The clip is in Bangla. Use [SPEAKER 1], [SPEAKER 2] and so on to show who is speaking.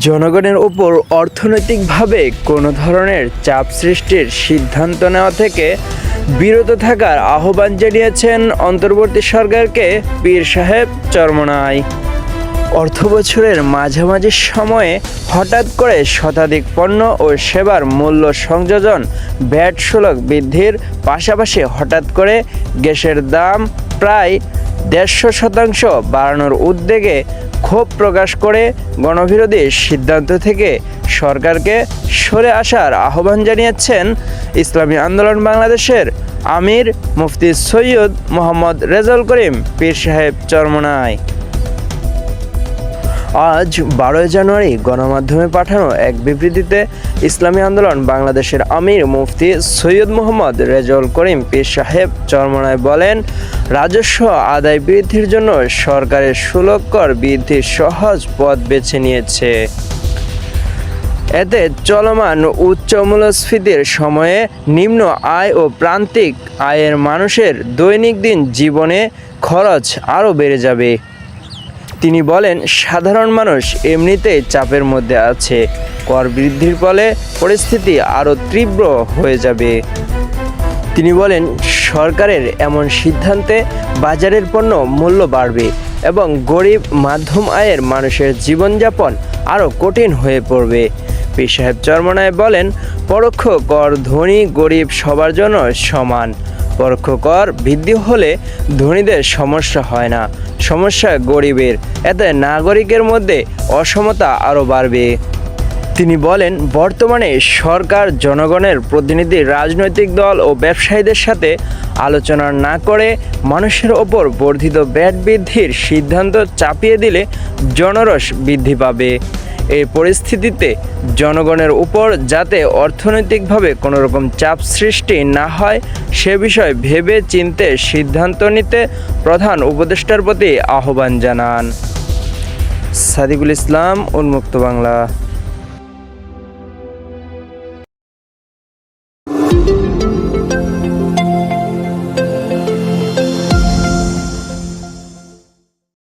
[SPEAKER 1] জনগণের উপর অর্থনৈতিকভাবে কোনো ধরনের চাপ সৃষ্টির সিদ্ধান্ত নেওয়া থেকে বিরত থাকার আহ্বান জানিয়েছেন অন্তর্বর্তী সরকারকে পীর সাহেব চরমনাই। অর্থ বছরের মাঝামাঝি সময়ে হঠাৎ করে শতাধিক পণ্য ও সেবার মূল্য সংযোজন ভ্যাট শুল্ক বৃদ্ধির পাশাপাশি হঠাৎ করে গ্যাসের দাম প্রায় দেড়শো শতাংশ বাড়ানোর উদ্যোগে ক্ষোভ প্রকাশ করে গণবিরোধী সিদ্ধান্ত থেকে সরকারকে সরে আসার আহ্বান জানিয়েছেন ইসলামী আন্দোলন বাংলাদেশের আমির মুফতি সৈয়দ মোহাম্মদ রেজাউল করিম পীর সাহেব চরমনায়। আজ বারোই জানুয়ারি গণমাধ্যমে পাঠানো এক বিবৃতিতে ইসলামী আন্দোলন বাংলাদেশের আমির মুফতি সৈয়দ মোহাম্মদ রেজাউল করিম পীর সাহেব চরমনায় বলেন, রাজস্ব আদায় বৃদ্ধির জন্য সরকারের সুলভ কর বৃদ্ধির সহজ পথ বেছে নিয়েছে। এতে চলমান উচ্চ মূল্যস্ফীতির সময়ে নিম্ন আয় ও প্রান্তিক আয়ের মানুষের দৈনিক দিন জীবনে খরচ আরও বেড়ে যাবে। তিনি বলেন, সাধারণ মানুষ এমনিতেই চাপের মধ্যে আছে। কর বৃদ্ধির ফলে পরিস্থিতি আরও তীব্র হয়ে যাবে। তিনি বলেন, সরকারের এমন সিদ্ধান্তে বাজারের পণ্য মূল্য বাড়বে এবং গরিব মাধ্যম আয়ের মানুষের জীবনযাপন আরও কঠিন হয়ে পড়বে। পি সাহেব চরমনায় বলেন, পরোক্ষ কর ধনী গরিব সবার জন্য সমান। পরোক্ষ কর বৃদ্ধি হলে ধনীদের সমস্যা হয় না। সমস্যা গরিবের। এতে নাগরিকের মধ্যে অসমতা আরও বাড়বে। তিনি বলেন, বর্তমানে সরকার জনগণের প্রতিনিধি রাজনৈতিক দল ও ব্যবসায়ীদের সাথে আলোচনা না করে মানুষের ওপর বর্ধিত ব্যাট বৃদ্ধির সিদ্ধান্ত চাপিয়ে দিলে জনরস বৃদ্ধি পাবে। এই পরিস্থিতিতে জনগণের উপর যাতে অর্থনৈতিকভাবে কোনো রকম চাপ সৃষ্টি না হয়, সে বিষয়ে ভেবে চিনতে সিদ্ধান্ত নিতে প্রধান উপদেষ্টার প্রতি আহ্বান জানান। সাদিকুল ইসলাম, উন্মুক্ত বাংলা।